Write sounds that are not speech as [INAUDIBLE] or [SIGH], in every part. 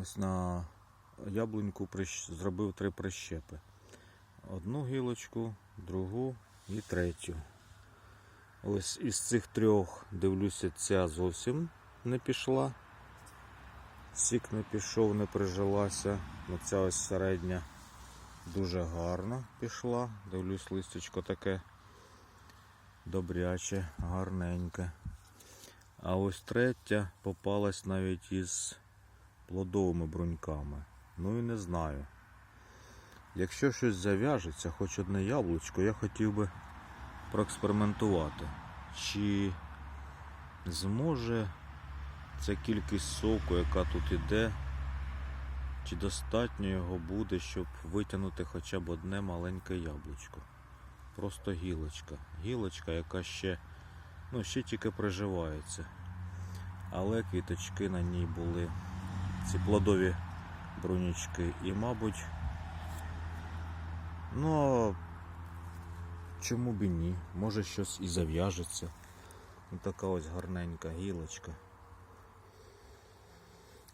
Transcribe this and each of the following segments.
Ось на яблуньку зробив три прищепи. Одну гілочку, другу і третю. Ось із цих трьох, дивлюся, ця зовсім не пішла. Сік не пішов, не прижилася. Ну, ця ось середня дуже гарно пішла. Дивлюсь, листячко таке добряче, гарненьке. А ось третя попалась навіть із плодовими бруньками. Ну і не знаю. Якщо щось зав'яжеться, хоч одне яблучко, я хотів би проекспериментувати. Чи зможе ця кількість соку, яка тут іде, чи достатньо його буде, щоб витягнути хоча б одне маленьке яблучко. Просто гілочка. Гілочка, яка ще, ну, ще тільки приживається. Але квіточки на ній були ці плодові брунічки. І, мабуть, ну, чому б і ні? Може щось і зав'яжеться. Ну, така ось гарненька гілочка.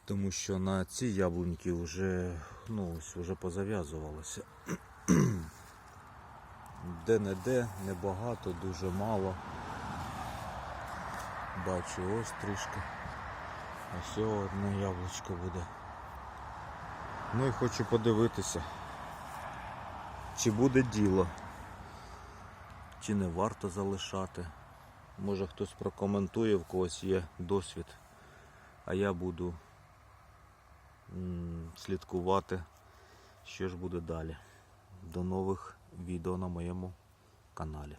Тому що на ці яблуньки вже, ну, ось вже позав'язувалося. [CLEARS THROAT] Де-не-де, небагато, дуже мало. Бачу ось трішки. Ось одне яблучко буде. Ну і хочу подивитися, чи буде діло, чи не варто залишати. Може хтось прокоментує, в когось є досвід, а я буду слідкувати, що ж буде далі. До нових відео на моєму каналі.